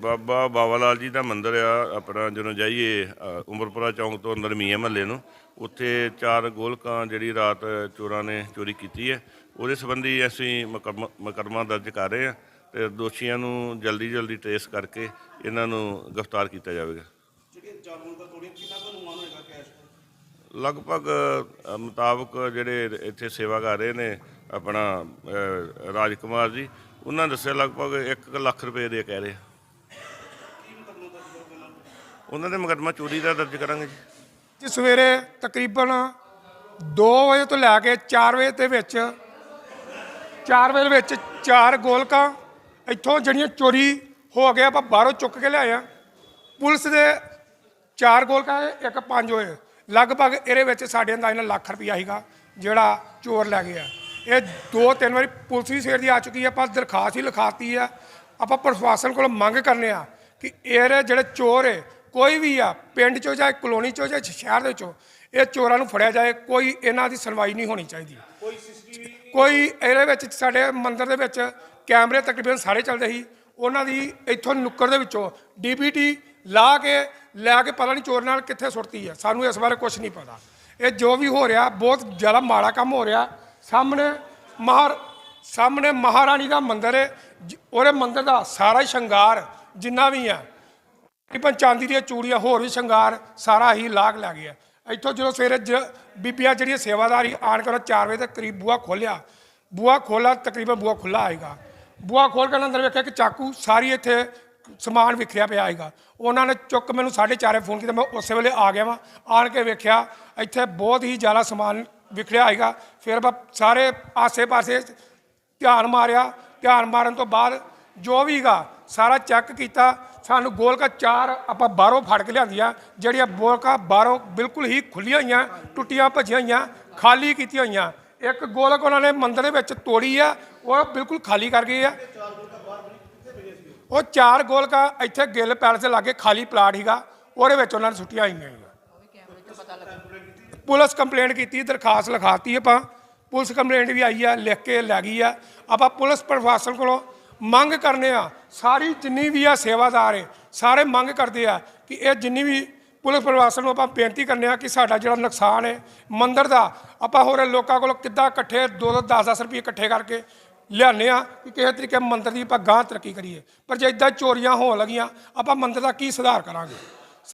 ਬਾਬਾ ਬਾਬਾ ਲਾਲ ਜੀ ਦਾ ਮੰਦਿਰ ਆ ਆਪਣਾ ਜਦੋਂ ਜਾਈਏ ਅ, ਉਮਰਪੁਰਾ ਚੌਂਕ ਤੋਂ ਅੰਦਰ ਮੀਆਂ ਮਹੱਲੇ ਨੂੰ ਉੱਥੇ ਚਾਰ ਗੋਲਕਾਂ ਜਿਹੜੀ ਰਾਤ ਚੋਰਾਂ ਨੇ ਚੋਰੀ ਕੀਤੀ ਹੈ। ਉਹਦੇ ਸੰਬੰਧੀ ਅਸੀਂ ਮੁਕੱਦਮਾ ਮੁਕੱਦਮਾ ਦਰਜ ਕਰ ਰਹੇ ਹਾਂ ਤੇ ਦੋਸ਼ੀਆਂ ਨੂੰ ਜਲਦੀ ਜਲਦੀ ਟ੍ਰੇਸ ਕਰਕੇ ਇਹਨਾਂ ਨੂੰ ਗ੍ਰਿਫਤਾਰ ਕੀਤਾ ਜਾਵੇਗਾ। ਜਿਹੜੀਆਂ ਚਾਰ ਦਾ ਤੋੜੀਆਂ ਕਿੰਨਾ ਕੁ ਅਨੁਮਾਨ ਹੋਏਗਾ ਕੈਸ਼ ਲਗਭਗ ਅ, ਮੁਤਾਬਕ ਜਿਹੜੇ ਇੱਥੇ ਸੇਵਾ ਕਰ ਰਹੇ ਨੇ ਆਪਣਾ ਅ, ਰਾਜ ਕੁਮਾਰ ਜੀ ਉਹਨਾਂ ਦੱਸਿਆ ਲਗਭਗ 1 ਲੱਖ ਰੁਪਏ ਦੇ ਕਹਿ ਰਹੇ ਆ। ਉਹਨਾਂ ਦੇ ਮੁਕੱਦਮਾ ਚੋਰੀ ਦਾ ਦਰਜ ਕਰਾਂਗੇ ਜੀ। ਜੀ ਸਵੇਰੇ ਤਕਰੀਬਨ 2 ਵਜੇ ਤੋਂ ਲੈ ਕੇ 4 ਵਜੇ ਦੇ ਵਿੱਚ 4 ਵਜੇ ਦੇ ਵਿੱਚ ਚਾਰ ਗੋਲਕਾਂ ਇੱਥੋਂ ਜਿਹੜੀਆਂ ਚੋਰੀ ਹੋ ਗਏ ਆਪਾਂ ਬਾਹਰੋਂ ਚੁੱਕ ਕੇ ਲਿਆਏ ਆ। ਪੁਲਿਸ ਦੇ ਚਾਰ ਗੋਲਕਾਂ ਹੈ, ਇੱਕ ਪੰਜ ਹੋਏ। ਲਗਭਗ ਇਹਦੇ ਵਿੱਚ ਸਾਡੇ ਅੰਦਾਜ਼ ਨਾਲ ਲੱਖ ਰੁਪਈਆ ਸੀਗਾ ਜਿਹੜਾ ਚੋਰ ਲੈ ਗਿਆ। ਇਹ ਦੋ ਤਿੰਨ ਵਾਰੀ ਪੁਲਿਸ ਵੀ ਸਵੇਰ ਦੀ ਆ ਚੁੱਕੀ ਹੈ ਆਪਾਂ ਦਰਖਾਸਤ ਹੀ ਲਿਖਾਤੀ ਆ। ਆਪਾਂ ਪ੍ਰਸ਼ਾਸਨ ਕੋਲੋਂ ਮੰਗ ਕਰਨੇ ਆ ਕਿ ਇਹ ਜਿਹੜੇ ਚੋਰ ਹੈ ਕੋਈ ਵੀ ਆ ਪਿੰਡ ਚੋਂ ਜਾਂ ਕਲੋਨੀ ਚੋਂ ਜਾਂ ਸ਼ਹਿਰ ਦੇ ਚੋਂ ਇਹ ਚੋਰਾਂ ਨੂੰ ਫੜਿਆ ਜਾਏ ਕੋਈ ਇਹਨਾਂ ਦੀ ਸੁਣਵਾਈ ਨਹੀਂ ਹੋਣੀ ਚਾਹੀਦੀ। ਕੋਈ ਸੀਸੀਟੀਵੀ ਕੋਈ ਇਹਦੇ ਵਿੱਚ ਸਾਡੇ ਮੰਦਿਰ ਦੇ ਵਿੱਚ ਕੈਮਰੇ ਤਕਰੀਬਨ ਸਾਰੇ ਚੱਲਦੇ ਸੀ। ਉਹਨਾਂ ਦੀ ਇੱਥੋਂ ਨੁੱਕਰ ਦੇ ਵਿੱਚੋਂ ਡੀਪੀਟੀ ਲਾ ਕੇ ਲੈ ਕੇ ਪਤਾ ਨਹੀਂ ਚੋਰ ਨਾਲ ਕਿੱਥੇ ਸੁੱਟਤੀ ਹੈ ਸਾਨੂੰ ਇਸ ਬਾਰੇ ਕੁਝ ਨਹੀਂ ਪਤਾ। ਇਹ ਜੋ ਵੀ ਹੋ ਰਿਹਾ ਬਹੁਤ ਜ਼ਿਆਦਾ ਮਾੜਾ ਕੰਮ ਹੋ ਰਿਹਾ। ਸਾਹਮਣੇ ਮਹਾਰ ਸਾਹਮਣੇ ਮਹਾਰਾਣੀ ਦਾ ਮੰਦਿਰ ਹੈ। ਉਹਦੇ ਮੰਦਿਰ ਦਾ ਸਾਰਾ ਸ਼ਿੰਗਾਰ ਜਿੰਨਾ ਵੀ ਆ ਤਕਰੀਬਨ ਚਾਂਦੀ ਦੀਆਂ ਚੂੜੀਆਂ ਹੋਰ ਵੀ ਸ਼ਿੰਗਾਰ ਸਾਰਾ ਹੀ ਲਾਗ ਲੈ ਗਿਆ। ਇੱਥੋਂ ਜਦੋਂ ਸਵੇਰੇ ਜ- ਬੀਬੀਆਂ ਜਿਹੜੀਆਂ ਸੇਵਾਦਾਰੀ ਆਣ ਕੇ 4 ਵਜੇ ਤੱਕ ਕਰੀਬ ਬੂਆ ਖੋਲਿਆ ਬੂਆ ਖੋਲਾ ਤਕਰੀਬਨ ਬੂਆ ਖੁੱਲਾ ਆਏਗਾ। ਬੂਆ ਖੋਲ ਕੇ ਅੰਦਰ ਵੇਖਿਆ ਕਿ ਚਾਕੂ ਸਾਰੀ ਇੱਥੇ ਸਮਾਨ ਵਿਖਰਿਆ ਪਿਆ ਆਏਗਾ। ਉਹਨਾਂ ਨੇ ਚੁੱਕ ਮੈਨੂੰ 4:30 ਫੋਨ ਕੀਤਾ, ਮੈਂ ਉਸੇ ਵੇਲੇ ਆ ਗਿਆ ਵਾਂ। ਆਣ ਕੇ ਵੇਖਿਆ, ਇੱਥੇ ਬਹੁਤ ਹੀ ਜ਼ਿਆਦਾ ਸਮਾਨ ਵਿਖਰਿਆ ਆਏਗਾ। ਫਿਰ ਮੈਂ ਸਾਰੇ ਆਸੇ-ਪਾਸੇ ਧਿਆਨ ਮਾਰਿਆ। ਧਿਆਨ ਮਾਰਨ ਤੋਂ ਬਾਅਦ ਜੋ ਵੀਗਾ ਸਾਰਾ ਚੈੱਕ ਕੀਤਾ, ਸਾਨੂੰ ਗੋਲਕਾ ਚਾਰ ਆਪਾਂ ਬਾਹਰੋਂ ਫੜ ਕੇ ਲਿਆਂਦੀਆਂ, ਜਿਹੜੀਆਂ ਗੋਲਕਾ ਬਾਹਰੋਂ ਬਿਲਕੁਲ ਹੀ ਖੁੱਲੀਆਂ ਹੋਈਆਂ, ਟੁੱਟੀਆਂ ਭੱਜੀਆਂ ਹੋਈਆਂ, ਖਾਲੀ ਕੀਤੀਆਂ ਹੋਈਆਂ। ਇੱਕ ਗੋਲਕ ਉਹਨਾਂ ਨੇ ਮੰਦਰ ਦੇ ਵਿੱਚ ਤੋੜੀ ਆ, ਉਹ ਬਿਲਕੁਲ ਖਾਲੀ ਕਰ ਗਏ ਆ। ਉਹ ਚਾਰ ਗੋਲਕਾ ਇੱਥੇ ਗਿੱਲ ਪੈਲਸ ਦੇ ਲਾਗੇ ਖਾਲੀ ਪਲਾਟ ਹੀਗਾ ਉਹਦੇ ਵਿੱਚ ਉਹਨਾਂ ਨੇ ਸੁੱਟੀਆਂ ਹੋਈਆਂ ਸੀਗੀਆਂ ਪੁਲਿਸ ਕੰਪਲੇਂਟ ਕੀਤੀ, ਦਰਖਾਸਤ ਲਿਖਾਤੀ ਆਪਾਂ। ਪੁਲਿਸ ਕੰਪਲੇਂਟ ਵੀ ਆਈ ਆ, ਲਿਖ ਕੇ ਲੈ ਗਈ ਆ। ਆਪਾਂ ਪੁਲਿਸ ਪ੍ਰਸ਼ਾਸਨ ਕੋਲੋਂ ਮੰਗ ਕਰਨੇ ਆ। ਸਾਰੀ ਜਿੰਨੀ ਵੀ ਆ ਸੇਵਾਦਾਰ ਏ, ਸਾਰੇ ਮੰਗ ਕਰਦੇ ਆ ਕਿ ਇਹ ਜਿੰਨੀ ਵੀ ਪੁਲਿਸ ਪ੍ਰਸ਼ਾਸਨ ਨੂੰ ਆਪਾਂ ਬੇਨਤੀ ਕਰਨੇ ਆ ਕਿ ਸਾਡਾ ਜਿਹੜਾ ਨੁਕਸਾਨ ਹੈ ਮੰਦਰ ਦਾ, ਆਪਾਂ ਹੋਰ ਲੋਕਾਂ ਕੋਲੋਂ ਕਿੱਦਾਂ ਇਕੱਠੇ 2-2 10-10 ਰੁਪਏ ਇਕੱਠੇ ਕਰਕੇ ਲਿਆਉਂਦੇ ਆ ਕਿ ਕਿਸੇ ਤਰੀਕੇ ਮੰਦਰ ਦੀ ਆਪਾਂ ਗਾਂ ਤਰੱਕੀ ਕਰੀਏ। ਪਰ ਜੇ ਇਦਾਂ ਚੋਰੀਆਂ ਹੋਣ ਲੱਗੀਆਂ, ਆਪਾਂ ਮੰਦਰ ਦਾ ਕੀ ਸੁਧਾਰ ਕਰਾਂਗੇ?